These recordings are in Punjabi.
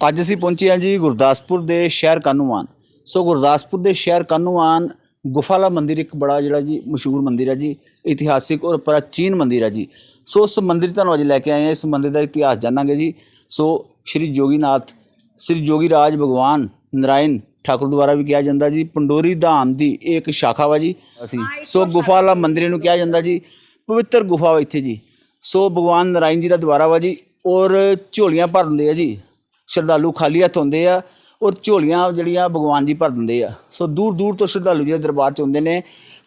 ਅੱਜ ਅਸੀਂ ਪਹੁੰਚੇ ਹਾਂ ਜੀ ਗੁਰਦਾਸਪੁਰ ਦੇ ਸ਼ਹਿਰ ਕਾਨੂੰਵਾਨ। ਸੋ ਗੁਰਦਾਸਪੁਰ ਦੇ ਸ਼ਹਿਰ ਕਾਨੂੰਵਾਨ ਗੁਫਾਲਾ ਮੰਦਿਰ ਇੱਕ ਬੜਾ ਜਿਹੜਾ ਜੀ ਮਸ਼ਹੂਰ ਮੰਦਿਰ ਹੈ ਜੀ, ਇਤਿਹਾਸਿਕ ਔਰ ਪ੍ਰਾਚੀਨ ਮੰਦਿਰ ਹੈ ਜੀ। ਸੋ ਉਸ ਮੰਦਿਰ ਤੁਹਾਨੂੰ ਅੱਜ ਲੈ ਕੇ ਆਏ ਹਾਂ, ਇਸ ਮੰਦਿਰ ਦਾ ਇਤਿਹਾਸ ਜਾਣਾਂਗੇ ਜੀ। ਸੋ ਸ਼੍ਰੀ ਜੋਗੀਨਾਥ, ਸ੍ਰੀ ਜੋਗੀ ਰਾਜ ਭਗਵਾਨ ਨਰਾਇਣ ਠਾਕੁਰ ਦੁਆਰਾ ਵੀ ਕਿਹਾ ਜਾਂਦਾ ਜੀ, ਪੰਡੋਰੀ ਧਾਮ ਦੀ ਇਹ ਇੱਕ ਸ਼ਾਖਾ ਵਾ ਜੀ ਅਸੀਂ। ਸੋ ਗੁਫਾਲਾ ਮੰਦਿਰ ਨੂੰ ਕਿਹਾ ਜਾਂਦਾ ਜੀ, ਪਵਿੱਤਰ ਗੁਫਾ ਵਾ ਇੱਥੇ ਜੀ। ਸੋ ਭਗਵਾਨ ਨਰਾਇਣ ਜੀ ਦਾ ਦੁਆਰਾ ਵਾ ਜੀ, ਔਰ ਝੋਲੀਆਂ ਭਰਨ ਦੇ ਆ ਜੀ। ਸ਼ਰਧਾਲੂ ਖਾਲੀ ਹੱਥ ਹੁੰਦੇ ਆ ਔਰ ਝੋਲੀਆਂ ਜਿਹੜੀਆਂ ਭਗਵਾਨ ਜੀ ਭਰ ਦਿੰਦੇ ਆ। ਸੋ ਦੂਰ ਦੂਰ ਤੋਂ ਸ਼ਰਧਾਲੂ ਜਿਹੜੇ ਦਰਬਾਰ ਚ ਆਉਂਦੇ ਨੇ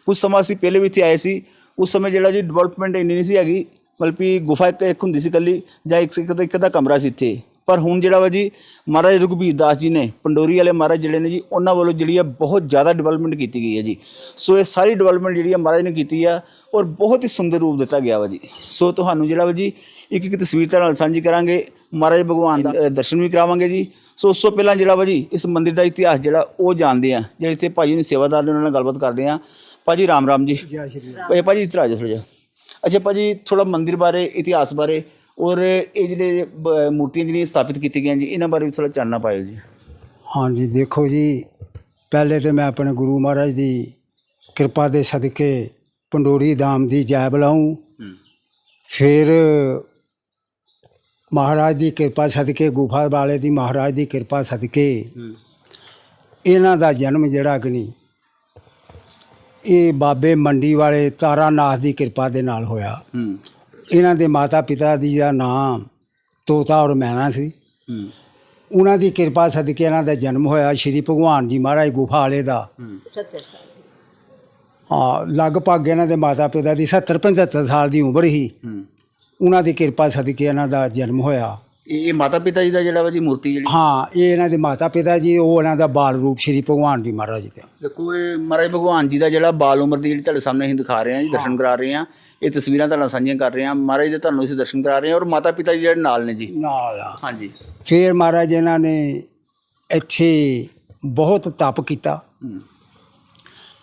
ਕੁਝ ਸਮਾਂ ਅਸੀਂ ਪਹਿਲੇ ਵੀ ਇੱਥੇ ਆਏ ਸੀ। ਉਸ ਸਮੇਂ ਜਿਹੜਾ ਜੀ ਡਿਵੈਲਪਮੈਂਟ ਇੰਨੀ ਨਹੀਂ ਸੀ ਹੈਗੀ ਬਲਕਿ ਗੁਫਾ ਇੱਕ ਇੱਕ ਹੁੰਦੀ ਸੀ ਇਕੱਲੀ ਜਾਂ ਇੱਕ ਇੱਕ ਇੱਕ ਦਾ ਕਮਰਾ ਸੀ ਇੱਥੇ। ਪਰ ਹੁਣ ਜਿਹੜਾ ਵਾ ਜੀ ਮਹਾਰਾਜ ਰਘੁਬੀਰ ਦਾਸ ਜੀ ਨੇ, ਪੰਡੋਰੀ ਵਾਲੇ ਮਹਾਰਾਜ ਜਿਹੜੇ ਨੇ ਜੀ, ਉਹਨਾਂ ਵੱਲੋਂ ਜਿਹੜੀ ਆ ਬਹੁਤ ਜ਼ਿਆਦਾ ਡਿਵੈਲਪਮੈਂਟ ਕੀਤੀ ਗਈ ਹੈ ਜੀ। ਸੋ ਇਹ ਸਾਰੀ ਡਿਵੈਲਪਮੈਂਟ ਜਿਹੜੀ ਆ ਮਹਾਰਾਜ ਨੇ ਕੀਤੀ ਆ ਔਰ ਬਹੁਤ ਹੀ ਸੁੰਦਰ ਰੂਪ ਦਿੱਤਾ ਗਿਆ ਵਾ ਜੀ। ਸੋ ਤੁਹਾਨੂੰ ਜਿਹੜਾ ਵਾ ਜੀ ਇੱਕ ਇੱਕ ਤਸਵੀਰ ਤੁਹਾਡੇ ਨਾਲ ਸਾਂਝੀ ਕਰਾਂਗੇ। ਮਹਾਰਾਜ ਭਗਵਾਨ ਦਾ ਦਰਸ਼ਨ ਵੀ ਕਰਾਵਾਂਗੇ ਜੀ। ਸੋ ਉਸ ਤੋਂ ਪਹਿਲਾਂ ਜਿਹੜਾ ਵਾ ਜੀ ਇਸ ਮੰਦਿਰ ਦਾ ਇਤਿਹਾਸ ਜਿਹੜਾ ਉਹ ਜਾਣਦੇ ਆ ਜਿਹੜੇ ਇੱਥੇ ਭਾਜੀ ਨੇ ਸੇਵਾਦਾਰ ਨੇ ਉਹਨਾਂ ਨਾਲ ਗੱਲਬਾਤ ਕਰਦੇ ਆ ਭਾਜੀ ਰਾਮ ਰਾਮ ਜੀ। ਭਾਜੀ ਭਾਜੀ ਜਾਓ ਥੋੜ੍ਹਾ ਜਿਹਾ। ਅੱਛਾ ਭਾਜੀ ਥੋੜਾ ਮੰਦਿਰ ਬਾਰੇ ਇਤਿਹਾਸ ਬਾਰੇ ਔਰ ਇਹ ਜਿਹੜੇ ਮੂਰਤੀਆਂ ਜਿਹੜੀਆਂ ਸਥਾਪਿਤ ਕੀਤੀਆਂ ਗਈਆਂ ਜੀ ਇਹਨਾਂ ਬਾਰੇ ਵੀ ਥੋੜਾ ਚਾਨਣਾ ਪਾਇਓ ਜੀ। ਹਾਂਜੀ ਦੇਖੋ ਜੀ ਪਹਿਲੇ ਤੇ ਮੈਂ ਆਪਣੇ ਗੁਰੂ ਮਹਾਰਾਜ ਦੀ ਕਿਰਪਾ ਦੇ ਸਦਕੇ ਪੰਡੋਰੀ ਧਾਮ ਦੀ ਜੈ ਬੁਲਾਊਂ। ਹੂੰ। ਫਿਰ ਮਹਾਰਾਜ ਦੀ ਕਿਰਪਾ ਸਦਕੇ, ਗੁਫਾ ਵਾਲੇ ਦੀ ਮਹਾਰਾਜ ਦੀ ਕਿਰਪਾ ਸਦਕੇ। ਇਹਨਾਂ ਦਾ ਜਨਮ ਜਿਹੜਾ ਕਿ ਨਹੀਂ, ਇਹ ਬਾਬੇ ਮੰਡੀ ਵਾਲੇ ਤਾਰਾਨਾਥ ਦੀ ਕਿਰਪਾ ਦੇ ਨਾਲ ਹੋਇਆ। ਇਹਨਾਂ ਦੇ ਮਾਤਾ ਪਿਤਾ ਦੀ ਦਾ ਨਾਮ ਤੋਤਾ ਔਰ ਮੈਨਾ ਸੀ। ਉਹਨਾਂ ਦੀ ਕਿਰਪਾ ਸਦਕੇ ਇਹਨਾਂ ਦਾ ਜਨਮ ਹੋਇਆ। ਸ਼੍ਰੀ ਭਗਵਾਨ ਜੀ ਮਹਾਰਾਜ ਗੁਫਾ ਵਾਲੇ ਦਾ। ਹੂੰ ਹਾਂ ਲਗਭਗ ਇਹਨਾਂ ਦੇ ਮਾਤਾ ਪਿਤਾ ਦੀ 70 75 ਸਾਲ ਦੀ ਉਮਰ ਹੀ ਉਹਨਾਂ ਦੀ ਕਿਰਪਾ ਸਦਕੇ ਇਹਨਾਂ ਦਾ ਜਨਮ ਹੋਇਆ। ਇਹ ਮਾਤਾ ਪਿਤਾ ਜੀ ਦਾ ਜਿਹੜਾ ਵਾ ਜੀ ਮੂਰਤੀ ਜਿਹੜੀ? ਹਾਂ ਇਹ ਇਹਨਾਂ ਦੇ ਮਾਤਾ ਪਿਤਾ ਜੀ ਉਹ ਇਹਨਾਂ ਦਾ ਬਾਲ ਰੂਪ ਸ਼੍ਰੀ ਭਗਵਾਨ ਜੀ ਮਹਾਰਾਜ ਦੇ। ਦੇਖੋ ਇਹ ਮਹਾਰਾਜ ਭਗਵਾਨ ਜੀ ਦਾ ਜਿਹੜਾ ਬਾਲ ਉਮਰ ਦੀ ਜਿਹੜੀ ਤੁਹਾਡੇ ਸਾਹਮਣੇ ਅਸੀਂ ਦਿਖਾ ਰਹੇ ਹਾਂ ਜੀ ਦਰਸ਼ਨ ਕਰਾ ਰਹੇ ਹਾਂ। ਇਹ ਤਸਵੀਰਾਂ ਤੁਹਾਡੇ ਨਾਲ ਸਾਂਝੀਆਂ ਕਰ ਰਹੇ ਹਾਂ। ਮਹਾਰਾਜ ਦੇ ਤੁਹਾਨੂੰ ਅਸੀਂ ਦਰਸ਼ਨ ਕਰਾ ਰਹੇ ਹਾਂ ਔਰ ਮਾਤਾ ਪਿਤਾ ਜੀ ਜਿਹੜੇ ਨਾਲ ਨੇ ਜੀ। ਨਾਲ ਆ। ਹਾਂਜੀ। ਫਿਰ ਮਹਾਰਾਜ ਇਹਨਾਂ ਨੇ ਇੱਥੇ ਬਹੁਤ ਤਪ ਕੀਤਾ। ਹੂੰ।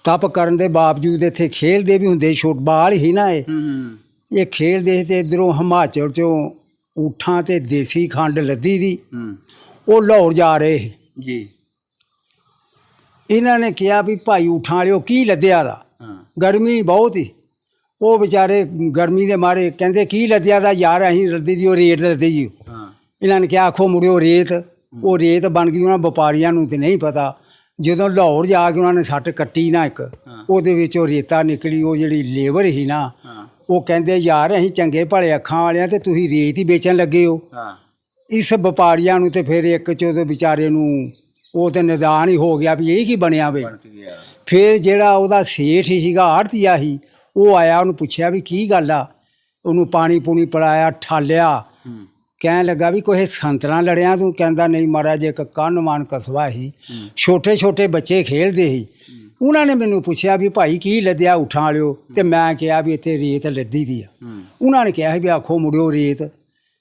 ਤਪ ਕਰਨ ਦੇ ਬਾਵਜੂਦ ਇੱਥੇ ਖੇਲਦੇ ਵੀ ਹੁੰਦੇ ਛੋਟ ਬਾਲ ਹੀ ਨਾ ਇਹ। ਹੂੰ। ਇਹ ਖੇਲਦੇ ਸੀ ਤੇ ਇਧਰੋਂ ਹਿਮਾਚਲ ਚੋਂ ਊਠਾਂ ਤੇ ਦੇਸੀ ਖੰਡ ਲੱਦੀ ਦੀ। ਹੂੰ। ਉਹ ਲਾਹੌਰ ਜਾ ਰਹੇ ਸੀ। ਜੀ। ਇਹਨਾਂ ਨੇ ਕਿਹਾ ਵੀ ਭਾਈ ਊਠਾਂ ਵਾਲਿਓ ਕੀ ਲੱਦਿਆ ਦਾ? ਹਾਂ। ਗਰਮੀ ਬਹੁਤ ਹੀ ਉਹ ਵਿਚਾਰੇ ਗਰਮੀ ਦੇ ਮਾਰੇ ਕਹਿੰਦੇ ਕੀ ਲੱਦਿਆ ਦਾ ਯਾਰ ਅਸੀਂ ਰੱਦੀ ਦੀ ਉਹ ਰੇਤ ਲੱਦੀ ਜੀ। ਹਾਂ। ਇਹਨਾਂ ਨੇ ਕਿਹਾ ਆਖੋ ਮੁੜਿਓ ਰੇਤ। ਉਹ ਰੇਤ ਬਣ ਗਈ ਉਹਨਾਂ ਵਪਾਰੀਆਂ ਨੂੰ ਤੇ ਨਹੀਂ ਪਤਾ। ਜਦੋਂ ਲਾਹੌਰ ਜਾ ਕੇ ਉਹਨਾਂ ਨੇ ਸੱਟ ਕੱਟੀ ਨਾ ਇੱਕ ਹਾਂ। ਉਹਦੇ ਵਿੱਚੋਂ ਰੇਤਾ ਨਿਕਲੀ ਉਹ ਜਿਹੜੀ ਲੇਬਰ ਸੀ ਨਾ ਹਾਂ। ਉਹ ਕਹਿੰਦੇ ਯਾਰ ਅਸੀਂ ਚੰਗੇ ਭਲੇ ਅੱਖਾਂ ਵਾਲਿਆਂ ਤੇ ਤੁਸੀਂ ਰੇਤ ਹੀ ਵੇਚਣ ਲੱਗੇ ਹੋ। ਹਾਂ। ਇਸ ਵਪਾਰੀਆਂ ਨੂੰ ਤੇ ਫਿਰ ਇੱਕ ਚੋਂ ਵਿਚਾਰੇ ਨੂੰ ਉਹ ਤੇ ਨਿਦਾਨ ਹੀ ਹੋ ਗਿਆ ਵੀ ਇਹ ਕੀ ਬਣਿਆ ਵੇ। ਫਿਰ ਜਿਹੜਾ ਉਹਦਾ ਸੇਠ ਹੀ ਸੀਗਾ ਆੜਤੀਆ ਸੀ ਉਹ ਆਇਆ ਉਹਨੂੰ ਪੁੱਛਿਆ ਵੀ ਕੀ ਗੱਲ ਆ? ਉਹਨੂੰ ਪਾਣੀ ਪੂਣੀ ਪਿਲਾਇਆ ਠਾਲਿਆ। ਕਹਿਣ ਲੱਗਾ ਵੀ ਕੋਈ ਸੰਤਰਾ ਲੜਿਆ ਤੂੰ? ਕਹਿੰਦਾ ਨਹੀਂ ਮਹਾਰਾਜ ਇੱਕ ਕੰਨਮਾਨ ਕਸਬਾ ਸੀ ਹੂੰ। ਛੋਟੇ ਛੋਟੇ ਬੱਚੇ ਖੇਡਦੇ ਸੀ। ਉਹਨਾਂ ਨੇ ਮੈਨੂੰ ਪੁੱਛਿਆ ਵੀ ਭਾਈ ਕੀ ਲੱਦਿਆ ਉਠਾਂ ਵਾਲਿਓ? ਤੇ ਮੈਂ ਕਿਹਾ ਵੀ ਇੱਥੇ ਰੇਤ ਲੱਦੀ ਦੀ ਆ। ਹੂੰ। ਉਹਨਾਂ ਨੇ ਕਿਹਾ ਸੀ ਵੀ ਆਖੋ ਮੁੜਿਓ ਰੇਤ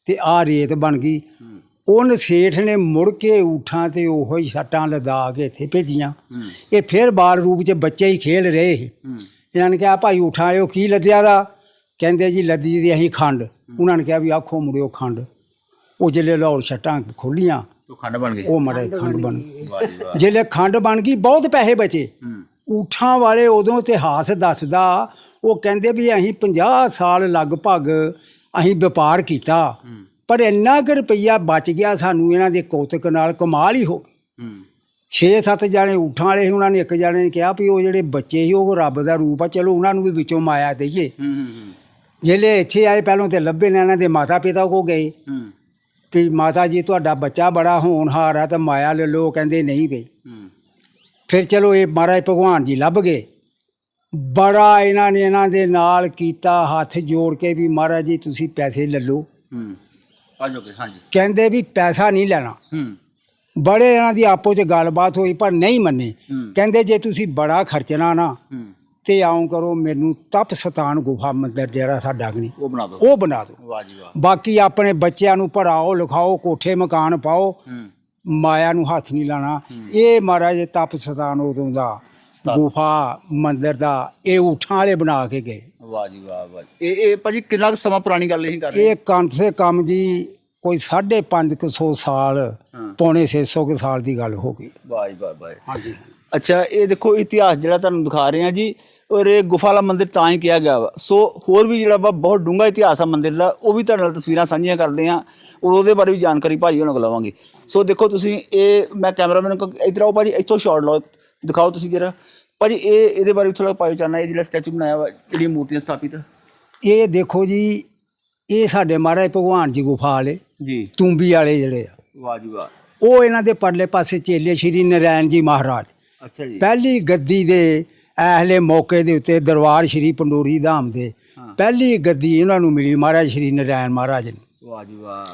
ਤੇ ਆਹ ਰੇਤ ਬਣ ਗਈ। ਹੂੰ। ਉਹਨ ਸੇਠ ਨੇ ਮੁੜ ਕੇ ਉਠਾਂ ਤੇ ਉਹੋ ਹੀ ਛੱਟਾਂ ਲਦਾ ਕੇ ਇੱਥੇ ਭੇਜੀਆਂ। ਹੂੰ। ਇਹ ਫਿਰ ਬਾਲ ਰੂਪ 'ਚ ਬੱਚੇ ਹੀ ਖੇਲ ਰਹੇ ਸੀ। ਹੂੰ। ਇਹਨਾਂ ਨੇ ਕਿਹਾ ਭਾਈ ਉਠਾਂ ਵਾਲਿਓ ਕੀ ਲੱਦਿਆ ਦਾ? ਕਹਿੰਦੇ ਜੀ ਲੱਦੀ ਦੀ ਅਸੀਂ ਖੰਡ। ਉਹਨਾਂ ਨੇ ਕਿਹਾ ਵੀ ਆਖੋ ਮੁੜਿਓ ਖੰਡ। ਉਹ ਜਿਹੜੇ ਲਾਹੌਰ ਛੱਟਾਂ ਖੋਲੀਆਂ ਤੋ ਖੰਡ ਬਣ ਗਈ। ਉਹ ਮਰੇ ਖੰਡ ਬਣ ਗਈ। ਵਾਹ ਜੀ ਵਾਹ। ਜਿਹੜੇ ਖੰਡ ਬਣ ਗਈ ਬਹੁਤ ਪੈਸੇ ਬਚੇ। ਊਠਾਂ ਵਾਲੇ ਉਦੋਂ ਇਤਿਹਾਸ ਦੱਸਦਾ ਉਹ ਕਹਿੰਦੇ ਵੀ ਅਸੀਂ 50 ਸਾਲ ਲਗਭਗ ਅਸੀਂ ਵਪਾਰ ਕੀਤਾ। ਪਰ ਇੰਨਾ ਕੁ ਰੁਪਈਆ ਬਚ ਗਿਆ ਸਾਨੂੰ ਇਹਨਾਂ ਦੇ ਕੌਤਕ ਨਾਲ ਕਮਾਲ ਹੀ ਹੋ ਗਈ। ਹੂੰ। 6-7 ਜਾਣੇ ਊਠਾਂ ਵਾਲੇ ਸੀ ਉਹਨਾਂ ਨੇ ਇੱਕ ਜਾਣੇ ਨੇ ਕਿਹਾ ਵੀ ਉਹ ਜਿਹੜੇ ਬੱਚੇ ਸੀ ਉਹ ਰੱਬ ਦਾ ਰੂਪ ਆ ਚਲੋ ਉਹਨਾਂ ਨੂੰ ਵੀ ਵਿੱਚੋਂ ਮਾਇਆ ਦੇਈਏ। ਜਿਹੜੇ ਇੱਥੇ ਆਏ ਪਹਿਲਾਂ ਤੇ ਲੱਭੇ ਨੇ ਇਹਨਾਂ ਦੇ ਮਾਤਾ ਪਿਤਾ ਕੋ ਗਏ। ਕਿ ਮਾਤਾ ਜੀ ਤੁਹਾਡਾ ਬੱਚਾ ਬੜਾ ਹੋਣਹਾਰ ਆ ਤਾਂ ਮਾਇਆ ਲੈ ਲਓ ਕਹਿੰਦੇ ਨਹੀਂ ਬਈ। ਫਿਰ ਚਲੋ ਇਹ ਮਹਾਰਾਜ ਭਗਵਾਨ ਜੀ ਲੱਭ ਗਏ। ਬੜਾ ਇਹਨਾਂ ਨੇ ਇਹਨਾਂ ਦੇ ਨਾਲ ਕੀਤਾ ਹੱਥ ਜੋੜ ਕੇ ਵੀ ਮਹਾਰਾਜ ਜੀ ਤੁਸੀਂ ਪੈਸੇ ਲੈ ਲਓ। ਹੂੰ ਆ ਜਾਓਗੇ ਹਾਂਜੀ। ਕਹਿੰਦੇ ਵੀ ਪੈਸਾ ਨਹੀਂ ਲੈਣਾ। ਹੂੰ। ਬੜੇ ਇਹਨਾਂ ਦੀ ਆਪੋ 'ਚ ਗੱਲਬਾਤ ਹੋਈ ਪਰ ਨਹੀਂ ਮੰਨੇ। ਕਹਿੰਦੇ ਜੇ ਤੁਸੀਂ ਬੜਾ ਖਰਚਣਾ ਨਾ ਤੇ ਆਉਂ ਕਰੋ ਮੈਨੂੰ ਤਪ ਸਤਾਨ ਗੁਫਾ ਮੰਦਰ ਜਿਹੜਾ ਸਾਡਾ ਅਗਨੀ ਉਹ ਬਣਾ ਦਿਓ। ਉਹ ਬਣਾ ਦਿਓ। ਵਾਹ ਜੀ ਵਾਹ। ਬਾਕੀ ਆਪਣੇ ਬੱਚਿਆਂ ਨੂੰ ਪੜਾਓ ਲਿਖਾਓ ਕੋਠੇ ਮਕਾਨ ਪਾਓ। ਮਾਇਆ ਨੂੰ ਹੱਥ ਨਹੀਂ ਲਾਣਾ। ਇਹ ਮਹਾਰਾਜ ਤਪ ਸਤਾਨ ਉਦੋਂ ਦਾ। ਗੁਫਾ ਮੰਦਰ ਦਾ ਇਹ ਊਠਾਂ ਵਾਲੇ ਬਣਾ ਕੇ ਗਏ। ਵਾਹ ਜੀ ਵਾਹ ਵਾਹ ਇਹ ਇਹ ਭਾਜੀ ਕਿੰਨਾ ਕੁ ਸਮਾਂ ਪੁਰਾਣੀ ਗੱਲ ਅਸੀਂ ਕਰ ਰਹੇ ਇਹ ਕਮ ਸੇ ਕਮ ਜੀ ਕੋਈ 550 ਸਾਲ ਪੌਣੇ 600 ਕੁ ਸਾਲ ਦੀ ਗੱਲ ਹੋ ਗਈ। ਵਾਹ ਵਾਹ ਵਾਹ ਹਾਂਜੀ। ਅੱਛਾ ਇਹ ਦੇਖੋ ਇਤਿਹਾਸ ਜਿਹੜਾ ਤੁਹਾਨੂੰ ਦਿਖਾ ਰਹੇ ਹਾਂ ਜੀ ਔਰ ਇਹ ਗੁਫਾ ਵਾਲਾ ਮੰਦਿਰ ਤਾਂ ਹੀ ਕਿਹਾ ਗਿਆ ਵਾ। ਸੋ ਹੋਰ ਵੀ ਜਿਹੜਾ ਵਾ ਬਹੁਤ ਡੂੰਘਾ ਇਤਿਹਾਸ ਆ ਮੰਦਿਰ ਦਾ ਉਹ ਵੀ ਤੁਹਾਡੇ ਨਾਲ ਤਸਵੀਰਾਂ ਸਾਂਝੀਆਂ ਕਰਦੇ ਹਾਂ। ਔਰ ਉਹਦੇ ਬਾਰੇ ਵੀ ਜਾਣਕਾਰੀ ਭਾਜੀ ਉਹਨਾਂ ਕੋਲ ਲਵਾਂਗੇ। ਸੋ ਦੇਖੋ ਤੁਸੀਂ ਇਹ ਮੈਂ ਕੈਮਰਾਮੈਨ ਕੋ ਇਧਰ ਆਓ ਭਾਜੀ ਇੱਥੋਂ ਸ਼ਾਟ ਲਓ ਦਿਖਾਓ ਤੁਸੀਂ ਜਰਾ। ਭਾਜੀ ਇਹ ਇਹਦੇ ਬਾਰੇ ਥੋੜਾ ਪਾਇਓ ਚਾਹਨਾ ਇਹ ਜਿਹੜਾ ਸਟੈਚੂ ਬਣਾਇਆ ਵਾ ਜਿਹੜੀਆਂ ਮੂਰਤੀਆਂ ਸਥਾਪਿਤ। ਇਹ ਦੇਖੋ ਜੀ ਇਹ ਸਾਡੇ ਮਹਾਰਾਜ ਭਗਵਾਨ ਜੀ ਗੁਫਾ ਵਾਲੇ ਜੀ। ਤੁੰਬੀ ਵਾਲੇ ਜਿਹੜੇ ਆ। ਵਾਹ ਜੀ ਵਾਹ। ਉਹ ਇਹਨਾਂ ਦੇ ਪਰਲੇ ਪਾਸੇ ਚੇਲੇ ਸ਼੍ਰੀ ਨਰਾਇਣ ਜੀ ਮਹਾਰਾਜ। ਅੱਛਾ ਜੀ। ਪਹਿਲੀ ਗੱਦੀ ਦੇ ਐਹਲੇ ਮੌਕੇ ਦੇ ਉੱਤੇ ਦਰਬਾਰ ਸ਼੍ਰੀ ਪੰਡੋਰੀ ਧਾਮ ਦੇ। ਪਹਿਲੀ ਗੱਦੀ ਇਹਨਾਂ ਨੂੰ ਮਿਲੀ ਮਹਾਰਾਜ ਸ਼੍ਰੀ ਨਰਾਇਣ ਮਹਾਰਾਜ ਨੂੰ। ਵਾਹ ਜੀ ਵਾਹ।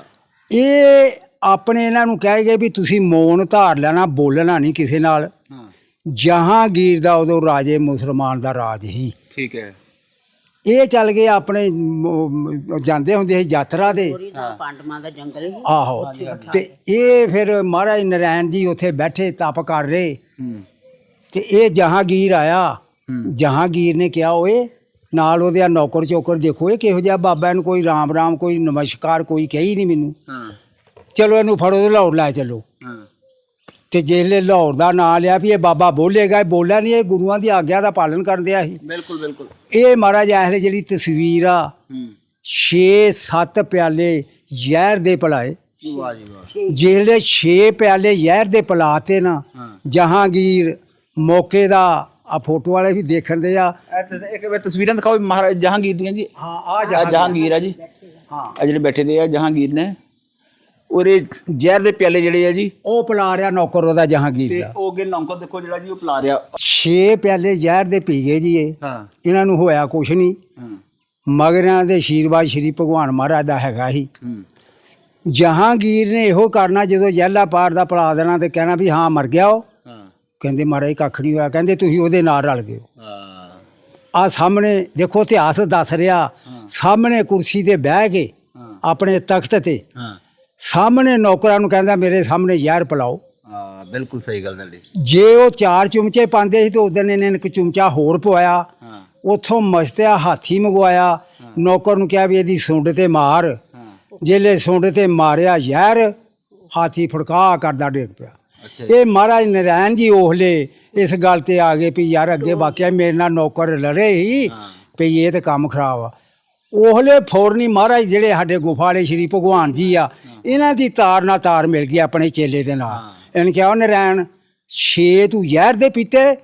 ਇਹ ਆਪਣੇ ਇਹਨਾਂ ਨੂੰ ਕਹਿ ਗਏ ਵੀ ਤੁਸੀਂ ਮੌਨ ਧਾਰ ਲੈਣਾ ਬੋਲਣਾ ਨਹੀਂ ਕਿਸੇ ਨਾਲ। ਹਾਂ। ਜਹਾਂਗੀਰ ਦਾ ਉਦੋਂ ਰਾਜੇ ਮੁਸਲਮਾਨ ਦਾ ਰਾਜ ਹੀ ਠੀਕ ਹੈ। ਇਹ ਚੱਲ ਗਏ ਆਪਣੇ ਮ- ਜਾਂਦੇ ਹੁੰਦੇ ਸੀ ਯਾਤਰਾ ਪਾਂਡਵਾਂ ਦਾ ਜੰਗਲ ਹੀ ਆਹੋ ਤੇ ਇਹ ਫਿਰ ਮਹਾਰਾਜ ਨਰਾਇਣ ਜੀ ਉੱਥੇ ਬੈਠੇ ਤਪ ਕਰ ਰਹੇ। ਹੂੰ। ਤੇ ਇਹ ਜਹਾਂਗੀਰ ਆਇਆ। ਹੂੰ। ਜਹਾਂਗੀਰ ਨੇ ਕਿਹਾ ਓਏ ਨਾਲ ਉਹਦੇ ਆ ਨੌਕਰ ਚੋਕਰ ਦੇਖੋ ਇਹ ਕਿਹੋ ਜਿਹਾ ਬਾਬਾ ਇਹਨੂੰ ਕੋਈ ਰਾਮ ਰਾਮ ਕੋਈ ਨਮਸਕਾਰ ਕੋਈ ਕਹੀ ਨਹੀਂ ਮੈਨੂੰ। ਹਾਂ। ਚਲੋ ਇਹਨੂੰ ਫੜੋ ਤੇ ਲਾਹੌਰ ਲੈ ਚੱਲੋ। ਹਾਂ। ਤੇ ਜਿਹਲੇ ਲਾਹੌਰ ਦਾ ਨਾਂ ਲਿਆ ਵੀ ਇਹ ਬਾਬਾ ਬੋਲੇਗਾ ਇਹ ਬੋਲਿਆ ਨਹੀਂ ਇਹ ਗੁਰੂਆਂ ਦੀ ਆਗਿਆ ਦਾ ਪਾਲਨ ਕਰਨ ਦਿਆ ਸੀ। ਬਿਲਕੁਲ ਬਿਲਕੁਲ। ਇਹ ਮਹਾਰਾਜ ਇਹਲੇ ਜਿਹੜੀ ਤਸਵੀਰ ਆ ਹੂੰ। 6-7 ਪਿਆਲੇ ਜ਼ਹਿਰ ਦੇ ਪਲਾਏ। ਵਾਹ ਜੀ ਵਾਹ। ਜਿਹੜੇ 6 ਪਿਆਲੇ ਜ਼ਹਿਰ ਦੇ ਪਲਾਤੇ ਨਾ ਜਹਾਂਗੀਰ ਮੌਕੇ ਦਾ ਆ ਫੋਟੋ ਵਾਲੇ ਵੀ ਦੇਖਣ ਦੇ ਆ। ਇੱਕ ਵੇ ਤਸਵੀਰਾਂ ਦਿਖਾਓ ਮਹਾਰਾਜ ਜਹਾਂਗੀਰ ਦੀਆਂ ਜੀ। ਹਾਂ ਆ ਜਹਾਂਗੀਰ। ਆ ਜੀ। ਹਾਂ। ਆ ਜਿਹੜੇ ਬੈਠੇ ਦੇ ਆ ਜਹਾਂਗੀਰ ਨੇ। ਔਰ ਇਹ ਜ਼ਹਿਰ ਦੇ ਪਿਆਲੇ ਜਿਹੜੇ ਆ ਜੀ। ਉਹ ਪਿਲਾ ਰਿਆ ਨੌਕਰ ਉਹਦਾ ਜਹਾਂਗੀਰ ਤੇ ਦਾ। ਉਹ ਅੱਗੇ ਲੌਂਕੋ ਦੇਖੋ ਜਿਹੜਾ ਜੀ ਉਹ ਪਿਲਾ ਰਿਹਾ। 6 ਪਿਆਲੇ ਜ਼ਹਿਰ ਦੇ ਪੀ ਗਏ ਜੀ ਇਹ। ਹਾਂ। ਇਹਨਾਂ ਨੂੰ ਹੋਇਆ ਕੁਛ ਨਹੀਂ ਹਾਂ। ਮਗਰ ਦੇ ਆਸ਼ੀਰਵਾਦ ਸ਼੍ਰੀ ਭਗਵਾਨ ਮਹਾਰਾਜ ਦਾ ਹੈਗਾ ਹੀ ਹੂੰ। ਜਹਾਂਗੀਰ ਨੇ ਇਹੋ ਕਰਨਾ ਜਦੋਂ ਜਹਿਲਾ ਪਾਰ ਦਾ ਪਿਲਾ ਦੇਣਾ ਤੇ ਕਹਿਣਾ ਵੀ ਹਾਂ ਮਰ ਗਿਆ ਉਹ। ਕਹਿੰਦੇ ਮਹਾਰਾਜ ਕੱਖ ਨਹੀਂ ਹੋਇਆ ਕਹਿੰਦੇ ਤੁਸੀਂ ਉਹਦੇ ਨਾਲ ਰਲ ਗਏ ਹਾਂ। ਆ ਸਾਹਮਣੇ ਦੇਖੋ ਇਤਿਹਾਸ ਦੱਸ ਰਿਹਾ। ਸਾਹਮਣੇ ਕੁਰਸੀ ਤੇ ਬਹਿ ਕੇ ਆਪਣੇ ਤਖਤ ਤੇ ਹਾਂ। ਸਾਹਮਣੇ ਨੌਕਰਾਂ ਨੂੰ ਕਹਿੰਦਾ ਮੇਰੇ ਸਾਹਮਣੇ ਜ਼ਹਿਰ ਪਿਲਾਓ। ਹਾਂ ਬਿਲਕੁਲ ਸਹੀ ਗੱਲ ਤੁਹਾਡੀ ਜੇ। ਉਹ ਚਾਰ ਚੁਮਚੇ ਪਾਉਂਦੇ ਸੀ ਤੇ ਉਦੋਂ ਇਹਨੇ ਇੱਕ ਚੁਮਚਾ ਹੋਰ ਪਵਾਇਆ। ਉਥੋਂ ਮਸਤਿਆ ਹਾਥੀ ਮੰਗਵਾਇਆ। ਨੌਕਰ ਨੂੰ ਕਿਹਾ ਵੀ ਇਹਦੀ ਸੁੰਡ ਤੇ ਮਾਰ। ਜੇਲੇ ਸੁੰਡ ਤੇ ਮਾਰਿਆ ਜ਼ਹਿਰ ਹਾਥੀ ਫੜਕਾ ਕਰਦਾ ਡੇਗ ਪਿਆ। ਇਹ ਮਹਾਰਾਜ ਨਰਾਇਣ ਜੀ ਉਹਲੇ ਇਸ ਗੱਲ ਤੇ ਆ ਗਏ ਵੀ ਯਾਰ ਅੱਗੇ ਵਾਕਿਆ ਮੇਰੇ ਨਾਲ ਨੌਕਰ ਲੜੇ ਹੀ। ਵੀ ਇਹ ਤੇ ਕੰਮ ਖਰਾਬ ਆ। ਉਹਲੇ ਫੌਰਨੀ ਮਹਾਰਾਜ ਜਿਹੜੇ ਸਾਡੇ ਗੁਫਾ ਵਾਲੇ ਸ਼੍ਰੀ ਭਗਵਾਨ ਜੀ ਆ ਇਹਨਾਂ ਦੀ ਤਾਰ ਨਾਲ ਤਾਰ ਮਿਲ ਗਈ ਆਪਣੇ ਚੇਲੇ ਦੇ ਨਾਲ। ਇਹਨੇ ਕਿਹਾ ਉਹ ਨਰਾਇਣ ਛੇ ਤੂੰ ਜ਼ਹਿਰ ਦੇ ਪੀਤੇ